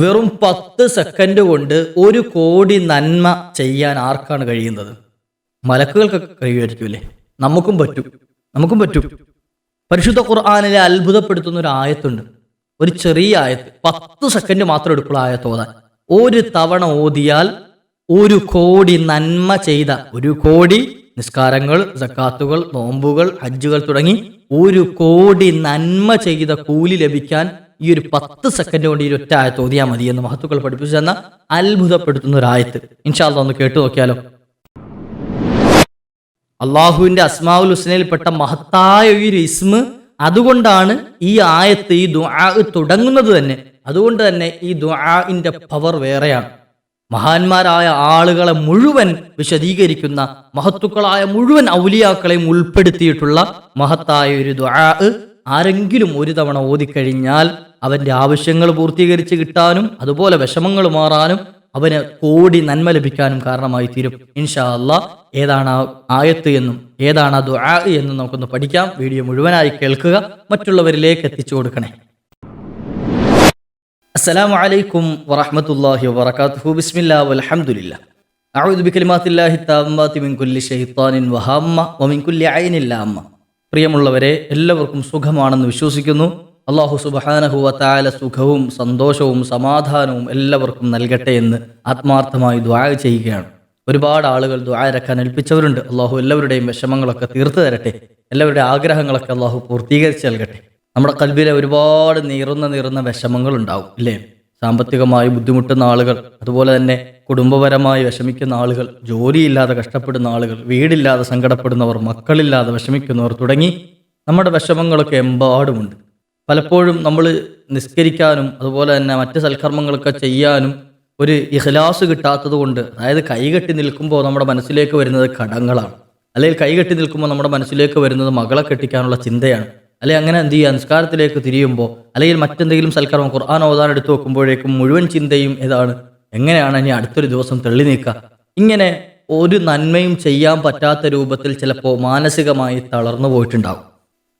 വെറും പത്ത് സെക്കൻഡ് കൊണ്ട് ഒരു കോടി നന്മ ചെയ്യാൻ ആർക്കാണ് കഴിയുന്നത്? മലക്കുകൾക്കൊക്കെ കഴിയുമായിരിക്കുമല്ലേ നമുക്കും പറ്റും. നമുക്കും പറ്റും. പരിശുദ്ധ ഖുർആാനിലെ അത്ഭുതപ്പെടുത്തുന്ന ഒരു ആയത്തുണ്ട്. ഒരു ചെറിയ ആയത്ത്. പത്ത് സെക്കൻഡ് മാത്രം എടുക്കുള്ള ആയത്ത് ഒരു തവണ ഓതിയാൽ ഒരു കോടി നന്മ ചെയ്ത ഒരു കോടി നിസ്കാരങ്ങൾ സക്കാത്തുകൾ നോമ്പുകൾ ഹജ്ജുകൾ തുടങ്ങി ഒരു കോടി നന്മ ചെയ്ത കൂലി ലഭിക്കാൻ ഈ ഒരു പത്ത് സെക്കൻഡ് കൊണ്ട് ഈ ഒറ്റ ആയത്ത് ഓതിയാൽ മതി എന്ന് മഹത്തുക്കൾ പഠിപ്പിച്ചു തന്ന അത്ഭുതപ്പെടുത്തുന്ന ഒരു ആയത്ത്. ഇൻഷാല്ല ഒന്ന് കേട്ടു നോക്കിയാലോ? അള്ളാഹുവിന്റെ അസ്മാവുൽ ഹുസ്നയിൽപ്പെട്ട മഹത്തായ ഒരു ഇസ്മ അതുകൊണ്ടാണ് ഈ ആയത്ത് ഈ ദുആ തുടങ്ങുന്നത് തന്നെ. അതുകൊണ്ട് തന്നെ ഈ ദുആഇന്റെ പവർ വേറെയാണ്. മഹാന്മാരായ ആളുകളെ മുഴുവൻ വിശദീകരിക്കുന്ന മഹത്തുക്കളായ മുഴുവൻ ഔലിയാക്കളെയും ഉൾപ്പെടുത്തിയിട്ടുള്ള മഹത്തായ ഒരു ദുആ ആരെങ്കിലും ഒരു തവണ ഓതിക്കഴിഞ്ഞാൽ അവന്റെ ആവശ്യങ്ങൾ പൂർത്തീകരിച്ച് കിട്ടാനും അതുപോലെ വിഷമങ്ങൾ മാറാനും അവന് കോടി നന്മ ലഭിക്കാനും കാരണമായി തീരും. ഇൻഷാ അല്ല ഏതാണ് ആയത്ത് എന്നും ഏതാണ് ആ ദുആ എന്നും നമുക്കൊന്ന് പഠിക്കാം. വീഡിയോ മുഴുവനായി കേൾക്കുക മറ്റുള്ളവരിലേക്ക് എത്തിച്ചു കൊടുക്കണേ. അസ്സലാമു അലൈക്കും വറഹമത്തല്ലാഹി വബർക്കാത്തു ബിസ്മില്ലാ വലഹമുല്ല അഊദു ബികലിമാത്തില്ലാഹി താമ്മാതി മിൻ കുല്ലി വഹാമ്മ വമിൻ കുല്ലി അമ്മ പ്രിയമുള്ളവരെ എല്ലാവർക്കും സുഖമാണെന്ന് വിശ്വസിക്കുന്നു. അള്ളാഹു സുബഹാനഹുവത്തായ സുഖവും സന്തോഷവും സമാധാനവും എല്ലാവർക്കും നൽകട്ടെ എന്ന് ആത്മാർത്ഥമായി ദ്വാ ചെയ്യുകയാണ്. ഒരുപാട് ആളുകൾ ദ്വാരക്കാൻ ഏൽപ്പിച്ചവരുണ്ട്. അള്ളാഹു എല്ലാവരുടെയും വിഷമങ്ങളൊക്കെ തീർത്തു തരട്ടെ. എല്ലാവരുടെയും ആഗ്രഹങ്ങളൊക്കെ അള്ളാഹു പൂർത്തീകരിച്ച് നൽകട്ടെ. നമ്മുടെ കൽബിലെ ഒരുപാട് നീറുന്ന നീറുന്ന വിഷമങ്ങൾ ഉണ്ടാവും ഇല്ലേ? സാമ്പത്തികമായി ബുദ്ധിമുട്ടുന്ന ആളുകൾ അതുപോലെ തന്നെ കുടുംബപരമായി വിഷമിക്കുന്ന ആളുകൾ ജോലിയില്ലാതെ കഷ്ടപ്പെടുന്ന ആളുകൾ വീടില്ലാതെ സങ്കടപ്പെടുന്നവർ മക്കളില്ലാതെ വിഷമിക്കുന്നവർ തുടങ്ങി നമ്മുടെ വിഷമങ്ങളൊക്കെ എമ്പാടുമുണ്ട്. പലപ്പോഴും നമ്മൾ നിസ്കരിക്കാനും അതുപോലെ തന്നെ മറ്റ് സൽക്കർമ്മങ്ങളൊക്കെ ചെയ്യാനും ഒരു ഇഖ്ലാസ് കിട്ടാത്തത് കൊണ്ട് അതായത് കൈകെട്ടി നിൽക്കുമ്പോൾ നമ്മുടെ മനസ്സിലേക്ക് വരുന്നത് കടങ്ങളാണ്. അല്ലെങ്കിൽ കൈകെട്ടി നിൽക്കുമ്പോൾ നമ്മുടെ മനസ്സിലേക്ക് വരുന്നത് മകളെ കെട്ടിക്കാനുള്ള ചിന്തയാണ്. അല്ലെങ്കിൽ അങ്ങനെ എന്ത് ചെയ്യുക? നിസ്കാരത്തിലേക്ക് തിരിയുമ്പോൾ അല്ലെങ്കിൽ മറ്റെന്തെങ്കിലും സൽക്കാരം ഖുർആൻ ഓതാൻ എടുത്തു വെക്കുമ്പോഴേക്കും മുഴുവൻ ചിന്തയും ഏതാണ്? എങ്ങനെയാണ് ഇനി അടുത്തൊരു ദിവസം തള്ളി നീക്കുക? ഇങ്ങനെ ഒരു നന്മയും ചെയ്യാൻ പറ്റാത്ത രൂപത്തിൽ ചിലപ്പോൾ മാനസികമായി തളർന്നു പോയിട്ടുണ്ടാവും.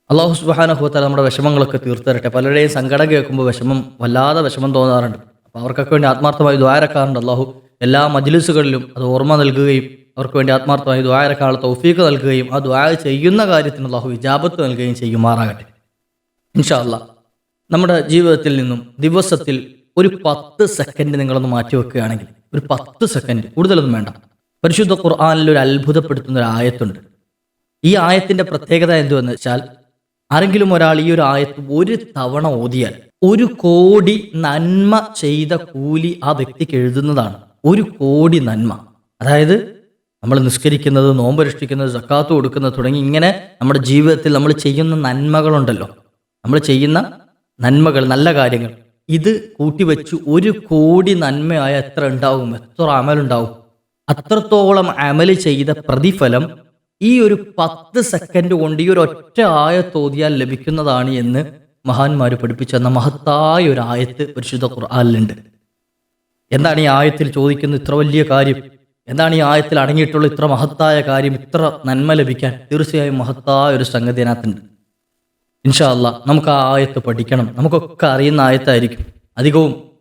അള്ളാഹു സുബാനഹുത്തല നമ്മുടെ വിഷമങ്ങളൊക്കെ തീർത്തു തരട്ടെ പലരുടെയും സങ്കടം കേൾക്കുമ്പോൾ വിഷമം വല്ലാതെ വിഷമം തോന്നാറുണ്ട്. അപ്പോൾ അവർക്കൊക്കെ വേണ്ടി ആത്മാർത്ഥമായി ദ്വാരക്കാറുണ്ട് അള്ളാഹു എല്ലാ മജ്ലിസുകളിലും അത് ഓർമ്മ നൽകുകയും അവർക്ക് വേണ്ടി ആത്മാർത്ഥമായി ദ്വാരക്കാനുള്ള തൗഫീക്ക് നൽകുകയും ആ ദ്വാര ചെയ്യുന്ന കാര്യത്തിന് അള്ളാഹു വിജാപത്ത് നൽകുകയും ചെയ്യുമാറാകട്ടെ ഇൻഷാ അല്ലാ നമ്മുടെ ജീവിതത്തിൽ നിന്നും ദിവസത്തിൽ ഒരു പത്ത് സെക്കൻഡ് നിങ്ങളൊന്ന് മാറ്റി വെക്കുകയാണെങ്കിൽ ഒരു പത്ത് സെക്കൻഡ് കൂടുതലൊന്നും വേണ്ട. പരിശുദ്ധ ഖുർആാനിൽ ഒരു അത്ഭുതപ്പെടുത്തുന്ന ഒരു ആയത്തുണ്ട്. ഈ ആയത്തിന്റെ പ്രത്യേകത എന്തുവെന്ന് വെച്ചാൽ ആരെങ്കിലും ഒരാൾ ഈ ഒരു ആയത്ത് ഒരു തവണ ഓതിയാൽ ഒരു കോടി നന്മ ചെയ്ത കൂലി ആ വ്യക്തിക്ക് എഴുതുന്നതാണ്. ഒരു കോടി നന്മ. അതായത് നമ്മൾ നിസ്കരിക്കുന്നത് നോമ്പനുഷ്ഠിക്കുന്നത് സക്കാത്ത് കൊടുക്കുന്നത് തുടങ്ങി ഇങ്ങനെ നമ്മുടെ ജീവിതത്തിൽ നമ്മൾ ചെയ്യുന്ന നന്മകളുണ്ടല്ലോ. നമ്മൾ ചെയ്യുന്ന നന്മകൾ നല്ല കാര്യങ്ങൾ. ഇത് കൂട്ടിവെച്ച് ഒരു കോടി നന്മയായ എത്ര ഉണ്ടാവും എത്ര അമലുണ്ടാവും. അത്രത്തോളം അമൽ ചെയ്ത പ്രതിഫലം ഈ ഒരു പത്ത് സെക്കൻഡ് കൊണ്ട് ഈ ഒരു ഒറ്റ ആയത്തോതിയാൽ ലഭിക്കുന്നതാണ് എന്ന് മഹാന്മാർ പഠിപ്പിച്ചെന്ന മഹത്തായ ഒരു ആയത്ത് പരിശുദ്ധ ഖുർആാനിലുണ്ട്. എന്താണ് ഈ ആയത്തിൽ ചോദിക്കുന്നത് ഇത്ര വലിയ കാര്യം? എന്താണ് ഈ ആയത്തിൽ അടങ്ങിയിട്ടുള്ള ഇത്ര മഹത്തായ കാര്യം ഇത്ര നന്മ ലഭിക്കാൻ തീർച്ചയായും മഹത്തായ ഒരു സംഗതി അതിനകത്തുണ്ട്. ഇൻഷാല്ല നമുക്ക് ആ ആയത്ത് പഠിക്കണം. നമുക്കൊക്കെ അറിയുന്ന ആയത്തായിരിക്കും. അധികവും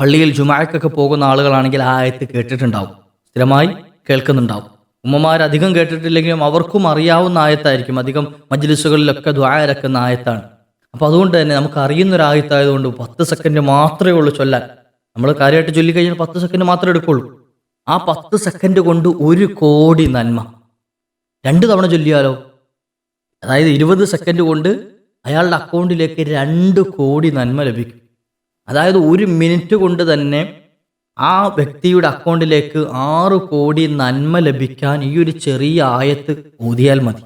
പള്ളിയിൽ ജുമാക്കൊക്കെ പോകുന്ന ആളുകളാണെങ്കിൽ ആ ആയത്ത് കേട്ടിട്ടുണ്ടാവും. സ്ഥിരമായി കേൾക്കുന്നുണ്ടാവും. ഉമ്മമാർ അധികം കേട്ടിട്ടില്ലെങ്കിലും അവർക്കും അറിയാവുന്ന ആയത്തായിരിക്കും. അധികം മജ്ലിസുകളിലൊക്കെ ദ്വാരക്കുന്ന ആയത്താണ്. അപ്പോൾ അതുകൊണ്ട് തന്നെ നമുക്ക് അറിയുന്ന ഒരു ആയത്തായതുകൊണ്ട് പത്ത് സെക്കൻഡ് മാത്രമേ ഉള്ളൂ ചൊല്ലാൻ. നമ്മൾ കാര്യമായിട്ട് ചൊല്ലിക്കഴിഞ്ഞാൽ പത്ത് സെക്കൻഡ് മാത്രമേ എടുക്കുള്ളൂ. ആ പത്ത് സെക്കൻഡ് കൊണ്ട് ഒരു കോടി നന്മ. രണ്ട് തവണ ചൊല്ലിയാലോ? അതായത് ഇരുപത് സെക്കൻഡ് കൊണ്ട് അയാളുടെ അക്കൗണ്ടിലേക്ക് രണ്ട് കോടി നന്മ ലഭിക്കും. അതായത് ഒരു മിനിറ്റ് കൊണ്ട് തന്നെ ആ വ്യക്തിയുടെ അക്കൗണ്ടിലേക്ക് ആറ് കോടി നന്മ ലഭിക്കാൻ ഈ ഒരു ചെറിയ ആയത്ത് ഓതിയാൽ മതി.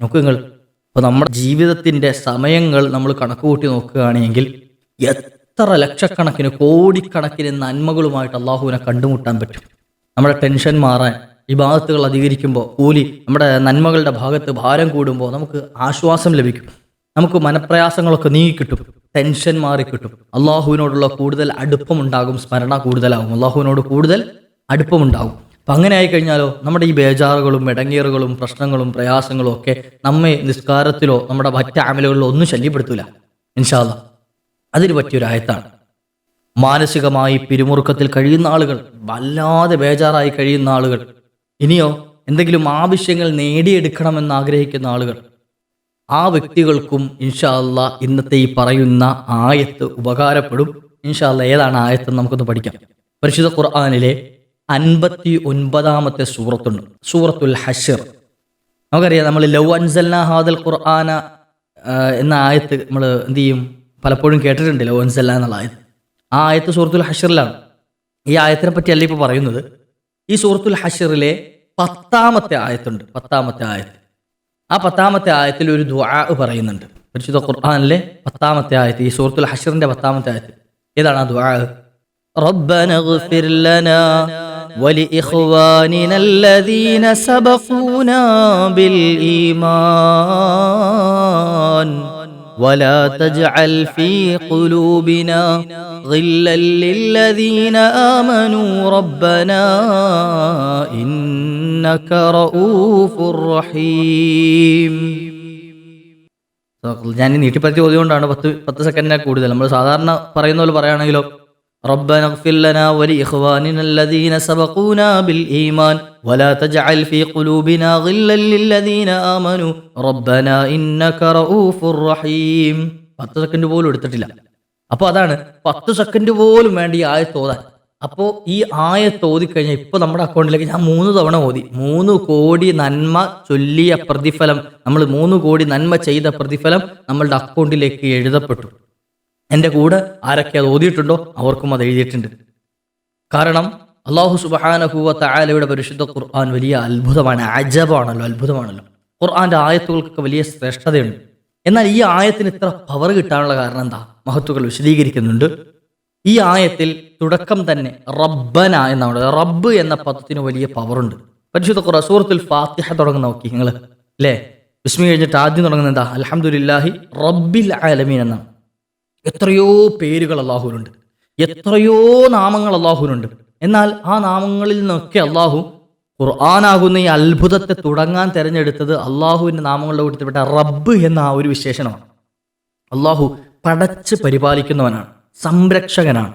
നോക്കു നിങ്ങൾ ഇപ്പൊ നമ്മുടെ ജീവിതത്തിന്റെ സമയങ്ങൾ നമ്മൾ കണക്ക് കൂട്ടി നോക്കുകയാണെങ്കിൽ എത്ര ലക്ഷക്കണക്കിന് കോടിക്കണക്കിന് നന്മകളുമായിട്ട് അള്ളാഹുവിനെ കണ്ടുമുട്ടാൻ പറ്റും. നമ്മുടെ ടെൻഷൻ മാറാൻ ഈ ഭാഗത്തുകൾ അധികരിക്കുമ്പോൾ കൂലി നമ്മുടെ നന്മകളുടെ ഭാഗത്ത് ഭാരം കൂടുമ്പോൾ നമുക്ക് ആശ്വാസം ലഭിക്കും. നമുക്ക് മനപ്രയാസങ്ങളൊക്കെ നീങ്ങിക്കിട്ടും. ടെൻഷൻ മാറി കിട്ടും അള്ളാഹുവിനോടുള്ള കൂടുതൽ അടുപ്പമുണ്ടാകും സ്മരണ കൂടുതലാകും. അള്ളാഹുവിനോട് കൂടുതൽ അടുപ്പമുണ്ടാകും. അപ്പം അങ്ങനെ ആയിക്കഴിഞ്ഞാലോ നമ്മുടെ ഈ ബേജാറുകളും ഇടങ്ങേറുകളും പ്രശ്നങ്ങളും പ്രയാസങ്ങളും ഒക്കെ നമ്മെ നിസ്കാരത്തിലോ നമ്മുടെ മറ്റ് ആമലുകളിലോ ഒന്നും ശല്യപ്പെടുത്തൂല. ഇൻഷാല്ല അതിന് പറ്റിയൊരു ആയത്താണ് മാനസികമായി പിരിമുറുക്കത്തിൽ കഴിയുന്ന ആളുകൾ വല്ലാതെ ബേജാറായി കഴിയുന്ന ആളുകൾ ഇനിയോ എന്തെങ്കിലും ആവശ്യങ്ങൾ നേടിയെടുക്കണമെന്ന് ആഗ്രഹിക്കുന്ന ആളുകൾ ആ വ്യക്തികൾക്കും ഇൻഷാ അല്ലാ ഇന്നത്തെ ഈ പറയുന്ന ആയത്ത് ഉപകാരപ്പെടും. ഇൻഷാ അല്ലാ ഏതാണ് ആയത്ത് നമുക്കൊന്ന് പഠിക്കാം. പരിശുദ്ധ ഖുർആാനിലെ അൻപത്തി ഒൻപതാമത്തെ സൂറത്തുണ്ട്. സൂറത്തുൽ ഹഷർ നമുക്കറിയാം നമ്മൾ ലൗ അൻസല്ല ഹാദൽ ഖുർആന എന്ന ആയത്ത് നമ്മൾ എന്ത് ചെയ്യും? പലപ്പോഴും കേട്ടിട്ടുണ്ട് ലൗ അൻസല്ല എന്നുള്ള ആയത്ത്. ആ ആയത്ത് സൂറത്തുൽ ഹഷറിലാണ് ഈ ആയത്തിനെ പറ്റിയല്ല ഇപ്പോൾ പറയുന്നത് ഈ സൂറത്തുൽ ഹഷറിലെ പത്താമത്തെ ആയത്തുണ്ട് പത്താമത്തെ ആയത്ത് ആ പത്താമത്തെ ആയത്തിൽ ഒരു ദുആ പറയുന്നുണ്ട് പരിശുദ്ധ ഖുർആനിലെ പത്താമത്തെ ആയത്ത് ഈ സൂറത്തുൽ ഹഷറിന്റെ പത്താമത്തെ ആയത്ത് ഏതാണ് ആ ദുആ ربنا اغفر لنا ولإخواننا الذين سبقونا بالإيمان ولا تجعل في قلوبنا غلا للذين آمنوا ربنا إنك رؤوف رحيم ഞാൻ നീട്ടിപ്പറ്റി ഓതിക്കൊണ്ടാണ് പത്ത് പത്ത് സെക്കൻഡിനെ കൂടുതൽ നമ്മൾ സാധാരണ പറയുന്ന പോലെ പറയുകയാണെങ്കിലോ ربنا اغفر لنا ولإخواننا الذين سبقونا بالإيمان ولا تجعل في قلوبنا غلا للذين آمنوا ربنا إنك رؤوف رحيم പത്ത് സെക്കൻഡ് പോലും എടുത്തിട്ടില്ല അപ്പോൾ അതാണ് പത്ത് സെക്കൻഡ് പോലും വേണ്ട ഈ ആയത്ത് ഓതാൻ അപ്പോൾ ഈ ആയത്ത് ഓതിക്കഴിഞ്ഞാൽ ഇപ്പോൾ നമ്മുടെ അക്കൗണ്ടിലേക്ക് ഞാൻ മൂന്ന് തവണ ഓതി മൂന്ന് കോടി നന്മ ചൊല്ലിയ പ്രതിഫലം നമ്മൾ മൂന്ന് കോടി നന്മ ചെയ്ത പ്രതിഫലം നമ്മളുടെ അക്കൗണ്ടിലേക്ക് എഴുതപ്പെട്ടു എന്റെ കൂടെ ആരൊക്കെ അത് ഓതിയിട്ടുണ്ടോ അവർക്കും അത് എഴുതിയിട്ടുണ്ട്. കാരണം അള്ളാഹു സുബാനഹുവ തയാലയുടെ പരിശുദ്ധ ഖുർആൻ വലിയ അത്ഭുതമാണ് അജബാണല്ലോ അത്ഭുതമാണല്ലോ. ഖുർആന്റെ ആയത്തുകൾക്കൊക്കെ വലിയ ശ്രേഷ്ഠതയുണ്ട്. എന്നാൽ ഈ ആയത്തിന് ഇത്ര പവർ കിട്ടാനുള്ള കാരണം എന്താ? മഹത്തുക്കൾ വിശദീകരിക്കുന്നുണ്ട്. ഈ ആയത്തിൽ തുടക്കം തന്നെ റബ്ബന എന്നാണ്. റബ്ബ് എന്ന പദത്തിന് വലിയ പവറുണ്ട് പരിശുദ്ധ ഖുർആൻ സൂറത്തുൽ ഫാത്തിഹ തുടങ്ങുന്ന നോക്കി നിങ്ങൾ അല്ലേ വിസ്മി കഴിഞ്ഞിട്ട് ആദ്യം തുടങ്ങുന്നത് എന്താ? അലഹമുല്ലാഹി റബ്ബിൽ ആലമീൻ എന്നാണ്. എത്രയോ പേരുകൾ അള്ളാഹുവിനുണ്ട് എത്രയോ നാമങ്ങൾ അള്ളാഹുവിനുണ്ട് എന്നാൽ ആ നാമങ്ങളിൽ നിന്നൊക്കെ അള്ളാഹു ഖുർആാനാകുന്ന ഈ അത്ഭുതത്തെ തുടങ്ങാൻ തിരഞ്ഞെടുത്തത് അള്ളാഹുവിന്റെ നാമങ്ങളുടെ കൂട്ടത്തിൽപ്പെട്ട റബ്ബ് എന്ന ആ ഒരു വിശേഷണമാണ്. അള്ളാഹു പടച്ച് പരിപാലിക്കുന്നവനാണ് സംരക്ഷകനാണ്.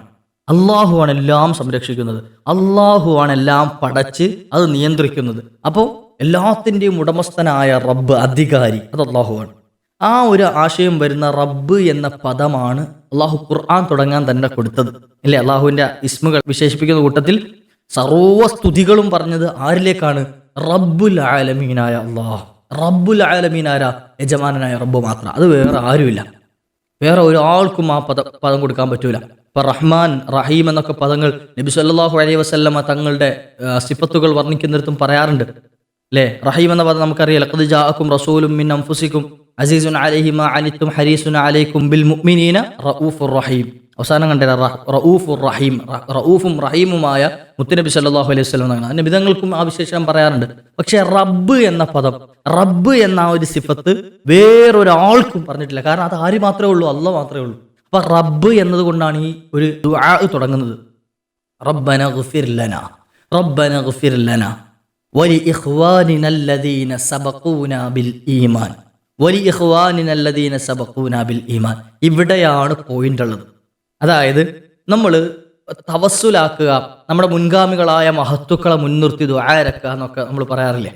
അള്ളാഹുവാണ് എല്ലാം സംരക്ഷിക്കുന്നത്. അള്ളാഹുവാണ് എല്ലാം പടച്ച് അത് നിയന്ത്രിക്കുന്നത്. അപ്പോൾ എല്ലാത്തിന്റെയും ഉടമസ്ഥനായ റബ്ബ് അധികാരി അത് അള്ളാഹുവാണ് ആ ഒരു ആശയം വരുന്ന റബ്ബ് എന്ന പദമാണ് അള്ളാഹു ഖുർആൻ തുടങ്ങാൻ തന്നെ കൊടുത്തത്. അല്ലേ? അള്ളാഹുവിന്റെ ഇസ്മുകൾ വിശേഷിപ്പിക്കുന്ന കൂട്ടത്തിൽ സർവസ്തുതികളും പറഞ്ഞത് ആരിലേക്കാണ്? റബ്ബുൽ ആലമീനായ അള്ളാഹ് റബ്ബുൽ ആലമീനായ യജമാനായ റബ്ബ് മാത്രം. അത് വേറെ ആരുമില്ല. വേറെ ഒരാൾക്കും ആ പദ പദം കൊടുക്കാൻ പറ്റൂല. ഇപ്പൊ റഹ്മാൻ റഹീം എന്നൊക്കെ പദങ്ങൾ നബി സല്ലാഹു അലൈഹി വസല്ലമ തങ്ങളുടെ സിഫത്തുകൾ വർണിക്കുന്നിടത്തും പറയാറുണ്ട്. അല്ലേ? റഹീം എന്ന പദം നമുക്കറിയാം. ലഖദ് ജാഅക്കും റസൂലും മിൻ അൻഫുസിക്കും അസീസുൻ മാ അനിത്തും ഹരീസുന അലൈക്കും ബിൽ മുഅ്മിനീന റഊഫുർ റഹീം. അവസാനം കണ്ടത് റഊഫുർ റഹീം റഊഫും റഹീമുമായ മുത്തുനബി സല്ലാഹു അലൈഹി വസ്ലം എന്നാണ്. നിബിതങ്ങൾക്കും ആ വിശേഷം പറയാറുണ്ട്. പക്ഷേ റബ്ബ് എന്ന പദം റബ്ബ് എന്ന ആ ഒരു സിഫത്ത് വേറൊരാൾക്കും പറഞ്ഞിട്ടില്ല. കാരണം അത് ആര് മാത്രമേ ഉള്ളൂ? അല്ല മാത്രമേ ഉള്ളൂ. അപ്പൊ റബ്ബ് എന്നതുകൊണ്ടാണ് ഈ ഒരു ദുആ തുടങ്ങുന്നത്. റബ്ബന ഗുഫിർ ലന റബ്ബന ഗുഫിർ ലന വലി ഇഖ്വാനിനല്ലദീന സബഖൂന ബിൽ ഈമാൻ. വലിയ ഹുവാനിനല്ലദീന സബക്കൂനാബിൽ ഈമാൻ. ഇവിടെയാണ് പോയിന്റ് ഉള്ളത്. അതായത് നമ്മൾ തവസ്സുലാക്കുക നമ്മുടെ മുൻഗാമികളായ മഹത്വക്കളെ മുൻനിർത്തി ദ്വാരക്കുക എന്നൊക്കെ നമ്മൾ പറയാറില്ലേ?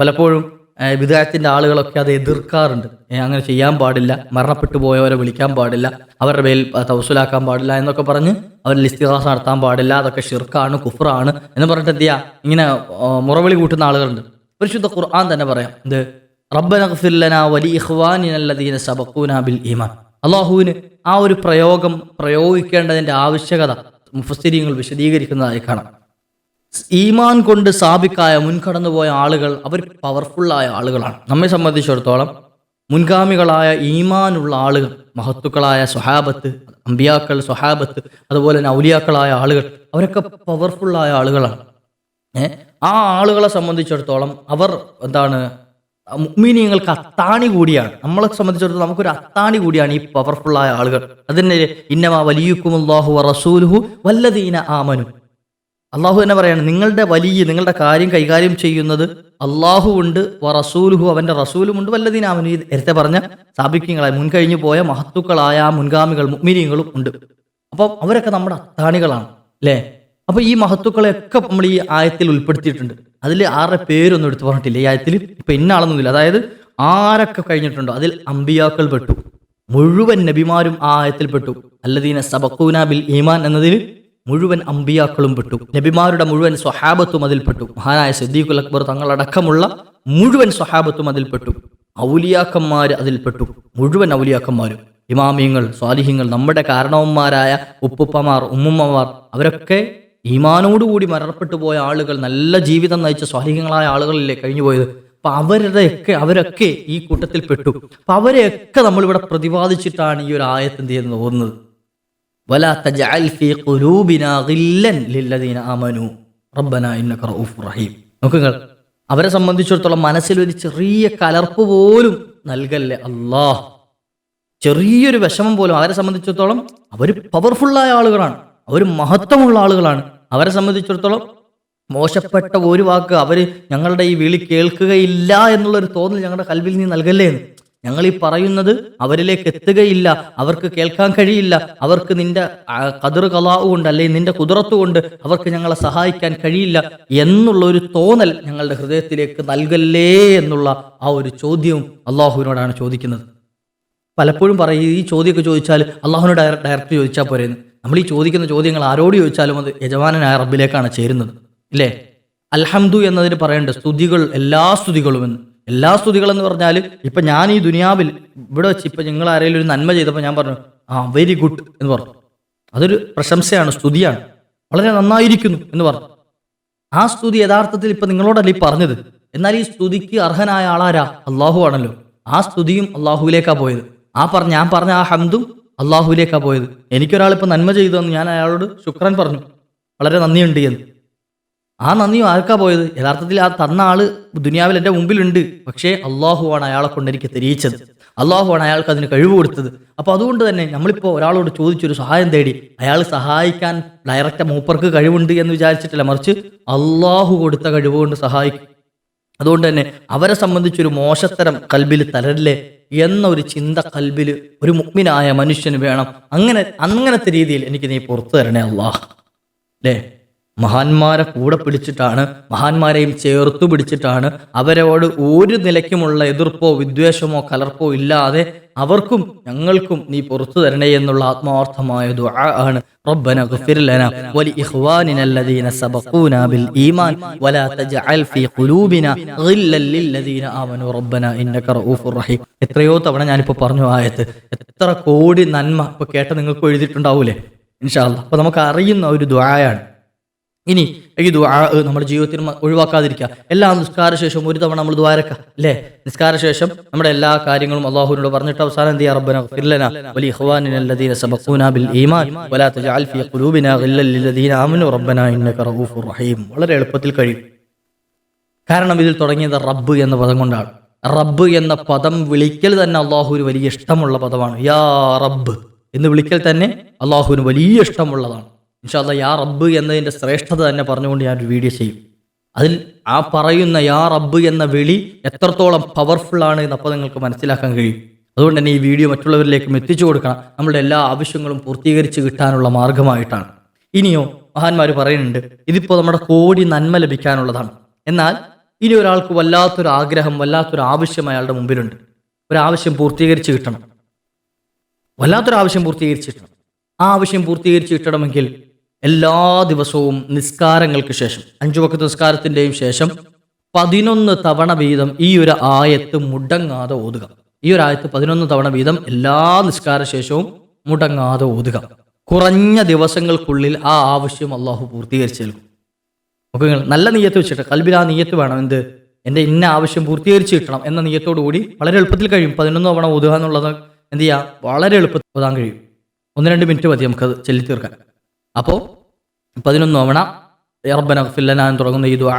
പലപ്പോഴും വിദേഹത്തിന്റെ ആളുകളൊക്കെ അത് എതിർക്കാറുണ്ട്. അങ്ങനെ ചെയ്യാൻ പാടില്ല മരണപ്പെട്ടു പോയവരെ വിളിക്കാൻ പാടില്ല അവരുടെ മേൽ തവസ്സുലാക്കാൻ പാടില്ല എന്നൊക്കെ പറഞ്ഞ് അവരിൽ ഇസ്തിഹാസ നടത്താൻ പാടില്ല അതൊക്കെ ഷിർക്കാണ് കുഫറാണ് എന്ന് പറഞ്ഞിട്ട് എന്ത് ചെയ്യുക ഇങ്ങനെ മുറവിളി കൂട്ടുന്ന ആളുകളുണ്ട്. പരിശുദ്ധ ഖുർആൻ തന്നെ പറയാം. എന്ത്? ബിൽ ഈമാൻ. അള്ളാഹുവിന് ആ ഒരു പ്രയോഗം പ്രയോഗിക്കേണ്ടതിന്റെ ആവശ്യകത മുഫസ്തിരിങ്ങൾ വിശദീകരിക്കുന്നതായി കാണാം. ഈമാൻ കൊണ്ട് സ്ഥാപിക്കായ മുൻകടന്നുപോയ ആളുകൾ അവർ പവർഫുള്ളായ ആളുകളാണ്. നമ്മെ സംബന്ധിച്ചിടത്തോളം മുൻഗാമികളായ ഈമാനുള്ള ആളുകൾ മഹത്തുക്കളായ സ്വഹാബത്ത് അമ്പിയാക്കൾ സ്വഹാബത്ത് അതുപോലെ തന്നെ ഔലിയാക്കളായ ആളുകൾ അവരൊക്കെ പവർഫുള്ളായ ആളുകളാണ്. ആ ആളുകളെ സംബന്ധിച്ചിടത്തോളം അവർ എന്താണ് മുഗ്മിനിയങ്ങൾക്ക് അത്താണി കൂടിയാണ്. നമ്മളെ സംബന്ധിച്ചിടത്തോളം നമുക്കൊരു അത്താണി കൂടിയാണ് ഈ പവർഫുള്ളായ ആളുകൾ. അതിന് ഇന്നമാ വലിയുക്കും അള്ളാഹു റസൂലുഹു വല്ലതീന ആമനു. അള്ളാഹു തന്നെ പറയാണ് നിങ്ങളുടെ വലിയ നിങ്ങളുടെ കാര്യം കൈകാര്യം ചെയ്യുന്നത് അള്ളാഹു ഉണ്ട് റസൂലുഹു അവന്റെ റസൂലും ഉണ്ട് വല്ലദീന ആമനു. ഈ നേരത്തെ പറഞ്ഞ സാബിക്യങ്ങളായ മുൻകഴിഞ്ഞു പോയ മഹത്തുക്കളായ മുൻഗാമികൾ മുഗ്മിനിയങ്ങളും ഉണ്ട്. അപ്പം അവരൊക്കെ നമ്മുടെ അത്താണികളാണ് അല്ലേ? അപ്പൊ ഈ മഹത്തുക്കളെയൊക്കെ നമ്മൾ ഈ ആയത്തിൽ ഉൾപ്പെടുത്തിയിട്ടുണ്ട്. അതിൽ ആരുടെ പേരൊന്നും എടുത്തു പറഞ്ഞിട്ടില്ല. ഈ ആയത്തിൽ ഇപ്പൊ ഇന്ന ആളൊന്നുമില്ല. അതായത് ആരൊക്കെ കഴിഞ്ഞിട്ടുണ്ടോ? അതിൽ അമ്പിയാക്കൾ പെട്ടു. മുഴുവൻ നബിമാരും ആ ആയത്തിൽ പെട്ടു. അല്ലദീന സബക്കൂന ബിൽ ഈമാൻ എന്നതിൽ മുഴുവൻ അമ്പിയാക്കളും പെട്ടു. നബിമാരുടെ മുഴുവൻ സ്വഹാബത്തും അതിൽപ്പെട്ടു മഹാനായ സിദ്ദീഖുൽ അക്ബർ തങ്ങളടക്കമുള്ള മുഴുവൻ സ്വഹാബത്തും അതിൽപ്പെട്ടു ഔലിയാക്കന്മാർ അതിൽപ്പെട്ടു മുഴുവൻ ഔലിയാക്കന്മാരും. ഇമാമിയങ്ങൾ സ്വാലിഹ്യങ്ങൾ നമ്മുടെ കാരണവന്മാരായ ഉപ്പുപ്പമാർ ഉമ്മുമ്മമാർ അവരൊക്കെ ഈമാനോടുകൂടി മരണപ്പെട്ടു പോയ ആളുകൾ നല്ല ജീവിതം നയിച്ച സ്വാഹികങ്ങളായ ആളുകളല്ലേ കഴിഞ്ഞു പോയത്? അപ്പൊ അവരുടെയൊക്കെ അവരൊക്കെ ഈ കൂട്ടത്തിൽ പെട്ടു. അപ്പൊ അവരെയൊക്കെ നമ്മളിവിടെ പ്രതിപാദിച്ചിട്ടാണ് ഈ ഒരു ആയത്ത് എന്ത് ചെയ്യുന്നത്? തോന്നുന്നത് തജഅൽ ഫീ റഹീം. അവരെ സംബന്ധിച്ചിടത്തോളം മനസ്സിൽ ഒരു ചെറിയ കലർപ്പ് പോലും നൽകല്ലേ അള്ളാഹ് ചെറിയൊരു വിഷമം പോലും. അവരെ സംബന്ധിച്ചിടത്തോളം അവർ പവർഫുള്ളായ ആളുകളാണ്. അവർ മഹത്വമുള്ള ആളുകളാണ്. അവരെ സംബന്ധിച്ചിടത്തോളം മോശപ്പെട്ട ഒരു വാക്ക് അവർ ഞങ്ങളുടെ ഈ വിളി കേൾക്കുകയില്ല എന്നുള്ളൊരു തോന്നൽ ഞങ്ങളുടെ കൽവിൽ നീ നൽകല്ലേ എന്ന് ഞങ്ങൾ ഈ പറയുന്നത് അവരിലേക്ക് എത്തുകയില്ല അവർക്ക് കേൾക്കാൻ കഴിയില്ല അവർക്ക് നിന്റെ കതിർ കലാവ് കൊണ്ട് അല്ലെങ്കിൽ നിന്റെ കുതിരത്ത് കൊണ്ട് അവർക്ക് ഞങ്ങളെ സഹായിക്കാൻ കഴിയില്ല എന്നുള്ള ഒരു തോന്നൽ ഞങ്ങളുടെ ഹൃദയത്തിലേക്ക് നൽകല്ലേ എന്നുള്ള ആ ഒരു ചോദ്യവും അള്ളാഹുവിനോടാണ് ചോദിക്കുന്നത് പലപ്പോഴും പറയും ഈ ചോദ്യമൊക്കെ ചോദിച്ചാൽ അള്ളാഹുവിനോട് ഡയറക്റ്റ് ചോദിച്ചാൽ പോരെ എന്ന്. നമ്മൾ ഈ ചോദിക്കുന്ന ചോദ്യങ്ങൾ ആരോട് ചോദിച്ചാലും അത് യജമാനായ റബ്ബിലേക്കാണ് ചേരുന്നത്. ഇല്ലേ? അൽഹംദു എന്നതിന് പറയേണ്ട സ്തുതികൾ എല്ലാ സ്തുതികളും എന്ന്. എല്ലാ സ്തുതികളെന്ന് പറഞ്ഞാൽ ഇപ്പം ഞാൻ ഈ ദുനിയാവിൽ ഇവിടെ വെച്ച് ഇപ്പം നിങ്ങൾ ആരെങ്കിലും ഒരു നന്മ ചെയ്തപ്പോൾ ഞാൻ പറഞ്ഞു ആ വെരി ഗുഡ് എന്ന് പറഞ്ഞു. അതൊരു പ്രശംസയാണ് സ്തുതിയാണ്. വളരെ നന്നായിരിക്കുന്നു എന്ന് പറഞ്ഞു. ആ സ്തുതി യഥാർത്ഥത്തിൽ ഇപ്പം നിങ്ങളോടല്ല ഈ പറഞ്ഞത്? എന്നാൽ ഈ സ്തുതിക്ക് അർഹനായ ആളാരാ? അള്ളാഹു ആണല്ലോ. ആ സ്തുതിയും അള്ളാഹുവിലേക്കാണ് പോയത്. ആ പറഞ്ഞ ഞാൻ പറഞ്ഞ ആ ഹംദും അള്ളാഹുവിലേക്കാ പോയത്. എനിക്കൊരാളിപ്പോൾ നന്മ നന്മ ചെയ്തതെന്ന്. ഞാൻ അയാളോട് ശുക്രൻ പറഞ്ഞു. വളരെ നന്ദിയുണ്ട് എന്ന്. ആ നന്ദിയും ആർക്കാ പോയത്? യഥാർത്ഥത്തിൽ ആ തന്ന ആൾ ദുനിയാവിൽ എന്റെ മുമ്പിലുണ്ട്. പക്ഷേ അള്ളാഹുവാണ് അയാളെ കൊണ്ട് എനിക്ക് തെരിയിച്ചത്. അള്ളാഹുവാണ് അയാൾക്ക് അതിന് കഴിവ് കൊടുത്തത്. അപ്പോൾ അതുകൊണ്ട് തന്നെ നമ്മളിപ്പോൾ ഒരാളോട് ചോദിച്ചൊരു സഹായം തേടി അയാൾ സഹായിക്കാൻ ഡയറക്റ്റ് മൂപ്പർക്ക് കഴിവുണ്ട് എന്ന് വിചാരിച്ചിട്ടില്ല. മറിച്ച് അള്ളാഹു കൊടുത്ത കഴിവ് കൊണ്ട് സഹായിക്കും. അതുകൊണ്ട് തന്നെ അവരെ സംബന്ധിച്ചൊരു മോശത്തരം കൽബിൽ തരല്ലേ എന്ന ഒരു ചിന്ത കൽബിൽ ഒരു മുഗ്മിനായ മനുഷ്യന് വേണം. അങ്ങനെ അങ്ങനത്തെ രീതിയിൽ എനിക്ക് നീ പുറത്തു തരണേ അള്ളാഹ്. അല്ലേ മഹാന്മാരെ കൂടെ പിടിച്ചിട്ടാണ് മഹാന്മാരെയും ചേർത്തു പിടിച്ചിട്ടാണ് അവരോട് ഒരു നിലയ്ക്കുമുള്ള എതിർപ്പോ വിദ്വേഷമോ കലർപ്പോ ഇല്ലാതെ അവർക്കും ഞങ്ങൾക്കും നീ പുറത്തു തരണേ എന്നുള്ള ആത്മാർത്ഥമായ ദുആ ആണ്. വലി ബിൽ ഈമാൻ വലാ തജ്അൽ ഫീ റഹീം. എത്രയോ തവണ ഞാനിപ്പോ പറഞ്ഞു ആയത്ത്. എത്ര കോടി നന്മ ഇപ്പൊ കേട്ട നിങ്ങൾക്ക് എഴുതിയിട്ടുണ്ടാവൂലേ? ഇൻഷാ അപ്പൊ അപ്പോൾ നമുക്ക് അറിയുന്ന ഒരു ദുആയാണ്. ഇനി ഈ ദുആ നമ്മുടെ ജീവിതത്തിൽ ഒഴിവാക്കാതിരിക്കുക എല്ലാ നിസ്കാര ശേഷം ഒരു തവണ നമ്മൾ ദ്വാരക്ക അല്ലേ? നിസ്കാരശേഷം നമ്മുടെ എല്ലാ കാര്യങ്ങളും അള്ളാഹുവിനോട് പറഞ്ഞിട്ട് അവസാനം എന്ത് റബ്ബന ഫിർലന വലി ഇഖ്വാനിന സബഖൂന ബിൽ ഈമാൻ. വലാ തജഅൽ ഫീ ഖുലൂബിനാ ഗില്ലൽ ലിൽദീന ആമനു. റബ്ബന ഇന്നക റഊഫുർ റഹീം. വളരെ എളുപ്പത്തിൽ കഴിയും. കാരണം ഇതിൽ തുടങ്ങിയത് റബ്ബ് എന്ന പദം കൊണ്ടാണ്. റബ്ബ് എന്ന പദം വിളിക്കൽ തന്നെ അള്ളാഹുവിന് വലിയ ഇഷ്ടമുള്ള പദമാണ്. യാ റബ്ബ് എന്ന് വിളിക്കൽ തന്നെ അള്ളാഹുവിന് വലിയ ഇഷ്ടമുള്ളതാണ്. ഇൻഷാല്ല യാ റബ്ബ് എന്നതിന്റെ ശ്രേഷ്ഠത തന്നെ പറഞ്ഞുകൊണ്ട് ഒരു വീഡിയോ ചെയ്യും. അതിൽ ആ പറയുന്ന യാ റബ്ബ് എന്ന വിളി എത്രത്തോളം പവർഫുൾ ആണ് എന്നപ്പോൾ നിങ്ങൾക്ക് മനസ്സിലാക്കാൻ കഴിയും. അതുകൊണ്ട് തന്നെ ഈ വീഡിയോ മറ്റുള്ളവരിലേക്കും എത്തിച്ചു കൊടുക്കണം. നമ്മുടെ എല്ലാ ആവശ്യങ്ങളും പൂർത്തീകരിച്ച് കിട്ടാനുള്ള മാർഗമായിട്ടാണ്. ഇനിയോ മഹാന്മാർ പറയുന്നുണ്ട് ഇതിപ്പോൾ നമ്മുടെ കോടി നന്മ ലഭിക്കാനുള്ളതാണ്. എന്നാൽ ഇനി ഒരാൾക്ക് വല്ലാത്തൊരു ആഗ്രഹം വല്ലാത്തൊരു ആവശ്യം അയാളുടെ മുമ്പിലുണ്ട്. ഒരാവശ്യം പൂർത്തീകരിച്ച് കിട്ടണം. വല്ലാത്തൊരു ആവശ്യം പൂർത്തീകരിച്ച് കിട്ടണം. ആ ആവശ്യം പൂർത്തീകരിച്ച് കിട്ടണമെങ്കിൽ എല്ലാ ദിവസവും നിസ്കാരങ്ങൾക്ക് ശേഷം അഞ്ചു വക്കത്ത് നിസ്കാരത്തിന്റെയും ശേഷം പതിനൊന്ന് തവണ വീതം ഈ ഒരു ആയത്ത് മുടങ്ങാതെ ഓതുക. ഈ ഒരു ആയത്ത് പതിനൊന്ന് തവണ വീതം എല്ലാ നിസ്കാര ശേഷവും മുടങ്ങാതെ ഓതുക. കുറഞ്ഞ ദിവസങ്ങൾക്കുള്ളിൽ ആ ആവശ്യം അള്ളാഹു പൂർത്തീകരിച്ചു നൽകും. നമുക്ക് നല്ല നീയത്ത് വെച്ചിട്ട് കൽബിൽ ആ നീയത്ത് വേണം എന്ത്? എന്റെ ഇന്ന ആവശ്യം പൂർത്തീകരിച്ച് കിട്ടണം എന്ന നീയത്തോടു കൂടി വളരെ എളുപ്പത്തിൽ കഴിയും. പതിനൊന്ന് തവണ ഓതുക എന്നുള്ളത് എന്ത് ചെയ്യുക വളരെ എളുപ്പത്തിൽ ഓതാൻ കഴിയും. ഒന്ന് രണ്ട് മിനിറ്റ് മതി നമുക്കത് ചൊല്ലി തീർക്കാൻ അപ്പോൾ പതിനൊന്നോമണ റബ്ബന ഫില്ലന എന്ന് തുടങ്ങുന്ന ഈ ദ്വാ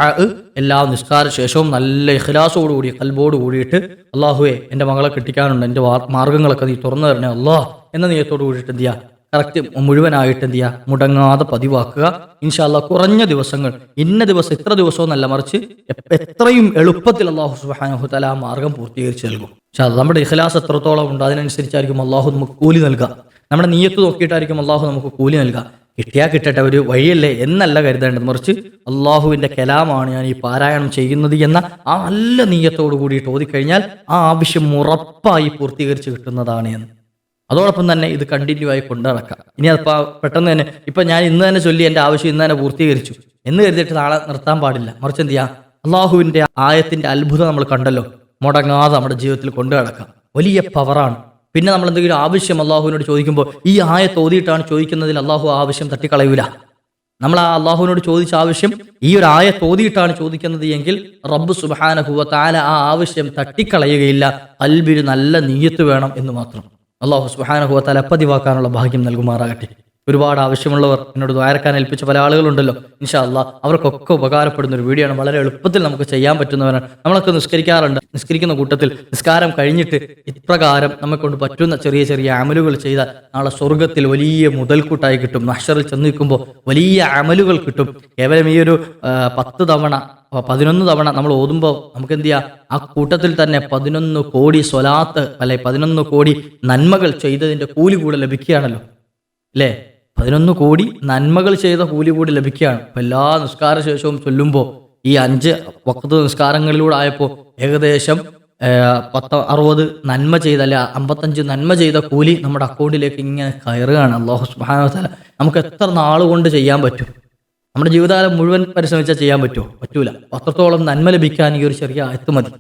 എല്ലാ നിസ്കാര ശേഷവും നല്ല ഇഖ്ലാസോട് കൂടി കൽബോട് കൂടിയിട്ട് അള്ളാഹുവെ എന്റെ മകളെ കെട്ടിക്കാനുണ്ട് എന്റെ മാർഗങ്ങളൊക്കെ നീ തുറന്നു തരണേ അള്ളാഹ് എന്ന നീയത്തോട് കൂടിയിട്ട് എന്ത് ചെയ്യുക? കറക്റ്റ് മുഴുവനായിട്ട് എന്ത് ചെയ്യുക? മുടങ്ങാതെ പതിവാക്കുക. ഇൻഷാല്ല കുറഞ്ഞ ദിവസങ്ങൾ ഇന്ന ദിവസം ഇത്ര ദിവസവും നല്ല മറിച്ച് എത്രയും എളുപ്പത്തിൽ അള്ളാഹു സുബാനഹു തല ആ മാർഗം പൂർത്തീകരിച്ച് നൽകും. പക്ഷെ അത് നമ്മുടെ ഇഖ്ലാസ് എത്രത്തോളം ഉണ്ട് അതിനനുസരിച്ചായിരിക്കും അള്ളാഹു നമുക്ക് കൂലി നൽകുക. നമ്മുടെ നീയത്ത് നോക്കിയിട്ടായിരിക്കും അള്ളാഹു നമുക്ക് കൂലി നൽകുക. കിട്ടിയാ കിട്ടട്ടെ ഒരു വഴിയല്ലേ എന്നല്ല കരുതേണ്ടത്. മറിച്ച് അള്ളാഹുവിന്റെ കലാമാണ് ഞാൻ ഈ പാരായണം ചെയ്യുന്നത് എന്ന ആ നല്ല നീയത്തോടു കൂടിയിട്ട് ഓതിക്കഴിഞ്ഞാൽ ആ ആവശ്യം ഉറപ്പായി പൂർത്തീകരിച്ച് കിട്ടുന്നതാണ് എന്ന്. അതോടൊപ്പം തന്നെ ഇത് കണ്ടിന്യൂ ആയി കൊണ്ടുനടക്കാം ഇനി അപ്പോൾ പെട്ടെന്ന് തന്നെ ഇപ്പം ഞാൻ ഇന്ന് തന്നെ ചൊല്ലി എന്റെ ആവശ്യം ഇന്ന് തന്നെ പൂർത്തീകരിച്ചു. എന്ന് കരുതിയിട്ട് നാളെ നിർത്താൻ പാടില്ല. മറിച്ച് എന്ത് ചെയ്യാം? അള്ളാഹുവിന്റെ ആയത്തിന്റെ അത്ഭുതം നമ്മൾ കണ്ടല്ലോ. മുടങ്ങാതെ നമ്മുടെ ജീവിതത്തിൽ കൊണ്ടു നടക്കാം. വലിയ പവറാണ് പിന്നെ നമ്മൾ എന്തെങ്കിലും ആവശ്യം അള്ളാഹുവിനോട് ചോദിക്കുമ്പോൾ ഈ ആയ തോതിയിട്ടാണ് ചോദിക്കുന്നതിൽ അള്ളാഹു ആവശ്യം തട്ടിക്കളയൂല. നമ്മൾ ആ അള്ളാഹുവിനോട് ചോദിച്ച ആവശ്യം ഈ ഒരു ആയ തോതിയിട്ടാണ് ചോദിക്കുന്നത് എങ്കിൽ റബ്ബ് സുബാനഹുവ താല ആ ആവശ്യം തട്ടിക്കളയുകയില്ല. അൽബിരു നല്ല നീയത്ത് വേണം എന്ന് മാത്രം. അള്ളാഹു സുബാനഹുവ താല പതിവാക്കാനുള്ള ഭാഗ്യം നൽകുമാറാകട്ടെ. ഒരുപാട് ആവശ്യമുള്ളവർ എന്നോട് ദ്വാരക്കാൻ ഏൽപ്പിച്ച പല ആളുകളുണ്ടല്ലോ. ഇൻഷാ അല്ല അവർക്കൊക്കെ ഉപകാരപ്പെടുന്ന ഒരു വീഡിയോ ആണ്. വളരെ എളുപ്പത്തിൽ നമുക്ക് ചെയ്യാൻ പറ്റുന്നവരാണ്. നമ്മളൊക്കെ നിസ്കരിക്കാറുണ്ട്. നിസ്കരിക്കുന്ന കൂട്ടത്തിൽ നിസ്കാരം കഴിഞ്ഞിട്ട് ഇപ്രകാരം നമ്മെ കൊണ്ട് പറ്റുന്ന ചെറിയ ചെറിയ അമലുകൾ ചെയ്താൽ നാളെ സ്വർഗത്തിൽ വലിയ മുതൽക്കൂട്ടായി കിട്ടും. നഷറിൽ ചെന്ന് നിൽക്കുമ്പോൾ വലിയ അമലുകൾ കിട്ടും. കേവലം ഈ ഒരു പത്ത് തവണ പതിനൊന്ന് തവണ നമ്മൾ ഓതുമ്പോൾ നമുക്ക് എന്ത് ചെയ്യാം? ആ കൂട്ടത്തിൽ തന്നെ പതിനൊന്ന് കോടി സ്വലാത്ത് അല്ലെ പതിനൊന്ന് കോടി നന്മകൾ ചെയ്തതിന്റെ കൂലി കൂടെ ലഭിക്കുകയാണല്ലോ. അല്ലേ പതിനൊന്ന് കോടി നന്മകൾ ചെയ്ത കൂലി കൂടി ലഭിക്കുകയാണ്. അപ്പൊ എല്ലാ നിസ്കാര ശേഷവും ചൊല്ലുമ്പോൾ ഈ അഞ്ച് വക്കത്ത് നിസ്കാരങ്ങളിലൂടെ ആയപ്പോൾ ഏകദേശം പത്ത് അറുപത് നന്മ ചെയ്ത അല്ലെ അമ്പത്തഞ്ച് നന്മ ചെയ്ത കൂലി നമ്മുടെ അക്കൗണ്ടിലേക്ക് ഇങ്ങനെ കയറുകയാണ്. അള്ളാഹു തആല നമുക്ക് എത്ര നാൾ കൊണ്ട് ചെയ്യാൻ പറ്റും? നമ്മുടെ ജീവിതകാലം മുഴുവൻ പരിശ്രമിച്ചാൽ ചെയ്യാൻ പറ്റുമോ? പറ്റൂല. അത്രത്തോളം നന്മ ലഭിക്കാൻ ഈ ഒരു ചെറിയ ആയത്ത് മതി.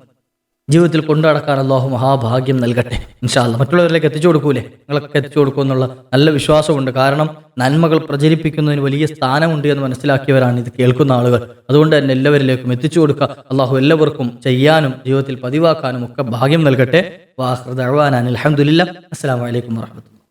ജീവിതത്തിൽ കൊണ്ടു നടക്കാൻ അള്ളാഹു മഹാഭാഗ്യം നൽകട്ടെ. ഇൻഷാല്ല മറ്റുള്ളവരിലേക്ക് എത്തിച്ചു കൊടുക്കൂലേ? നിങ്ങളൊക്കെ എത്തിച്ചു കൊടുക്കും എന്നുള്ള നല്ല വിശ്വാസമുണ്ട്. കാരണം നന്മകൾ പ്രചരിപ്പിക്കുന്നതിന് വലിയ സ്ഥാനമുണ്ട് എന്ന് മനസ്സിലാക്കിയവരാണ് ഇത് കേൾക്കുന്ന ആളുകൾ. അതുകൊണ്ട് തന്നെ എല്ലാവരിലേക്കും എത്തിച്ചു കൊടുക്കുക. അള്ളാഹു എല്ലാവർക്കും ചെയ്യാനും ജീവിതത്തിൽ പതിവാക്കാനും ഒക്കെ ഭാഗ്യം നൽകട്ടെ. വാഹൃദാൻ അലഹമുല്ല അസ്സാം വലൈക്കും വാഹമത്തുള്ള